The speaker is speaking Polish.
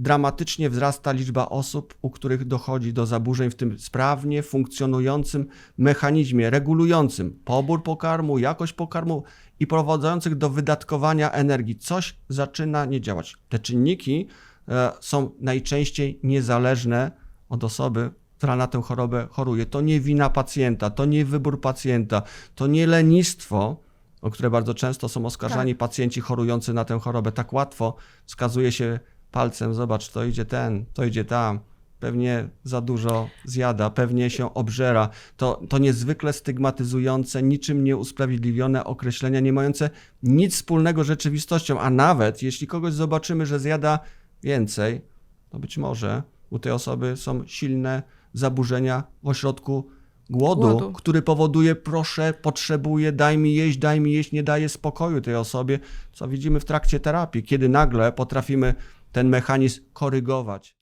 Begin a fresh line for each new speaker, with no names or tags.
dramatycznie wzrasta liczba osób, u których dochodzi do zaburzeń w tym sprawnie funkcjonującym mechanizmie regulującym pobór pokarmu, jakość pokarmu i prowadzących do wydatkowania energii. Coś zaczyna nie działać. Te czynniki e, są najczęściej niezależne od osoby, która na tę chorobę choruje. To nie wina pacjenta, to nie wybór pacjenta, to nie lenistwo, o które bardzo często są oskarżani pacjenci chorujący na tę chorobę. Tak łatwo wskazuje się palcem, zobacz, to idzie ten, to idzie tam. Pewnie za dużo zjada, pewnie się obżera. To, to niezwykle stygmatyzujące, niczym nieusprawiedliwione określenia, nie mające nic wspólnego z rzeczywistością. A nawet jeśli kogoś zobaczymy, że zjada więcej, to być może u tej osoby są silne zaburzenia w ośrodku głodu,
Głodu.
który powoduje proszę, potrzebuję, daj mi jeść, daj mi jeść, nie daje spokoju tej osobie, co widzimy w trakcie terapii, kiedy nagle potrafimy ten mechanizm korygować.